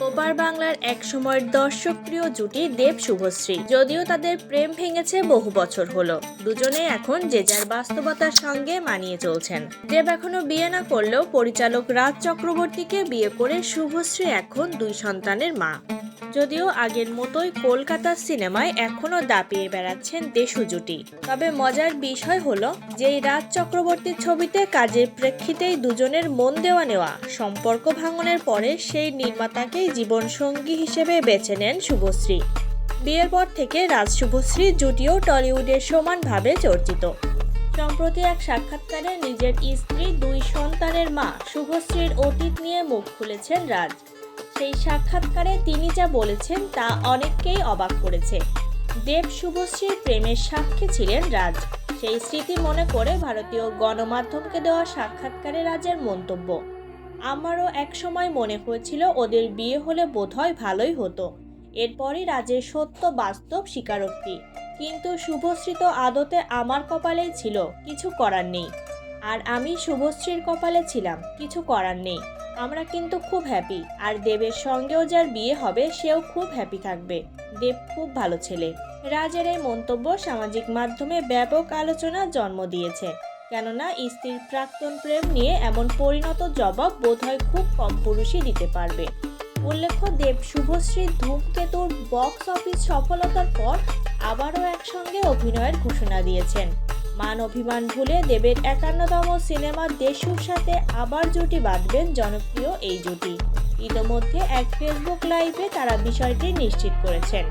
ওপার বাংলার এক সময়ের দর্শকপ্রিয় জুটি দেব শুভশ্রী। যদিও তাদের প্রেম ভেঙেছে বহু বছর হলো। দুজনে এখন যে যার বাস্তবতার সঙ্গে মানিয়ে চলছেন। দেব এখনও বিয়ে না করলেও পরিচালক রাজ চক্রবর্তীকে বিয়ে করে শুভশ্রী এখন দুই সন্তানের মা। যদিও আগের মতোই কলকাতার সিনেমায় এখনও দাপিয়ে বেড়াচ্ছেন দেশু জুটি। তবে মজার বিষয় হলো যে এই রাজ চক্রবর্তীর ছবিতে কাজের প্রেক্ষিতেই দুজনের মন দেওয়া নেওয়া, সম্পর্ক ভাঙনের পরে সেই নির্মাতাকেই জীবনসঙ্গী হিসেবে বেছে নেন শুভশ্রী। বিয়ের পর থেকে রাজ শুভশ্রী জুটিও টলিউডের সমানভাবে চর্চিত। সম্প্রতি এক সাক্ষাৎকারে নিজের স্ত্রী দুই সন্তানের মা শুভশ্রীর অতীত নিয়ে মুখ খুলেছেন রাজ। সেই সাক্ষাৎকারে তিনি যা বলেছেন তা অনেককেই অবাক করেছে। দেব শুভশ্রীর প্রেমের সাক্ষী ছিলেন রাজ। সেই স্মৃতি মনে করে ভারতীয় গণমাধ্যমকে দেওয়া সাক্ষাৎকারে রাজের মন্তব্য, আমারও এক সময় মনে হয়েছিল ওদের বিয়ে হলে বোধহয় ভালোই হতো। এরপরই রাজের সত্য বাস্তব স্বীকারোক্তি। কিন্তু শুভশ্রী তো আদতে আমার কপালেই ছিল, কিছু করার নেই। আর আমি শুভশ্রীর কপালে ছিলাম, কিছু করার নেই। আমরা কিন্তু খুব হ্যাপি আর দেবের সঙ্গেও যার বিয়ে হবে, সেও খুব হ্যাপি থাকবে। দেব খুব ভালো ছেলে। রাজের এই মন্তব্য সামাজিক মাধ্যমে ব্যাপক আলোচনা জন্ম দিয়েছে। কেননা, স্ত্রীর প্রাক্তন প্রেম নিয়ে এমন পরিণত জবাব বোধহয় খুব কম পুরুষই দিতে পারবে। উল্লেখ্য, দেব শুভশ্রী ধূমকেতুর বক্স অফিস সফলতার পর আবারও একসঙ্গে অভিনয়ের ঘোষণা দিয়েছেন। মান অভিমান ভুলে দেবের একান্নতম সিনেমা দেশুর সাথে আবার জুটি বাঁধবেন জনপ্রিয় এই জুটি। ইতোমধ্যে এক ফেসবুক লাইভে তারা বিষয়টি নিশ্চিত করেছেন।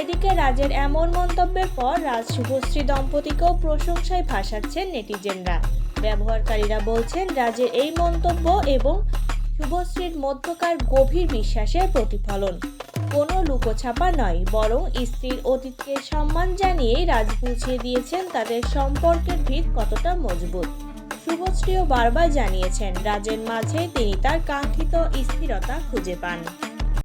এদিকে রাজের এমন মন্তব্যের পর রাজ শুভশ্রী দম্পতিকেও প্রশংসায় ভাসাচ্ছেন নেটিজেনরা। ব্যবহারকারীরা বলছেন, রাজের এই মন্তব্য এবং শুভশ্রীর মধ্যকার গভীর বিশ্বাসের প্রতিফলন। কোনো লুকোছাপা নয়, বরং স্ত্রীর অতীতকে সম্মান জানিয়েই রাজ বুঝিয়ে দিয়েছেন তাদের সম্পর্কের ভিত কতটা মজবুত। শুভশ্রীও বারবার জানিয়েছেন, রাজের মাঝে তিনি তার কাঙ্ক্ষিত স্থিরতা খুঁজে পান।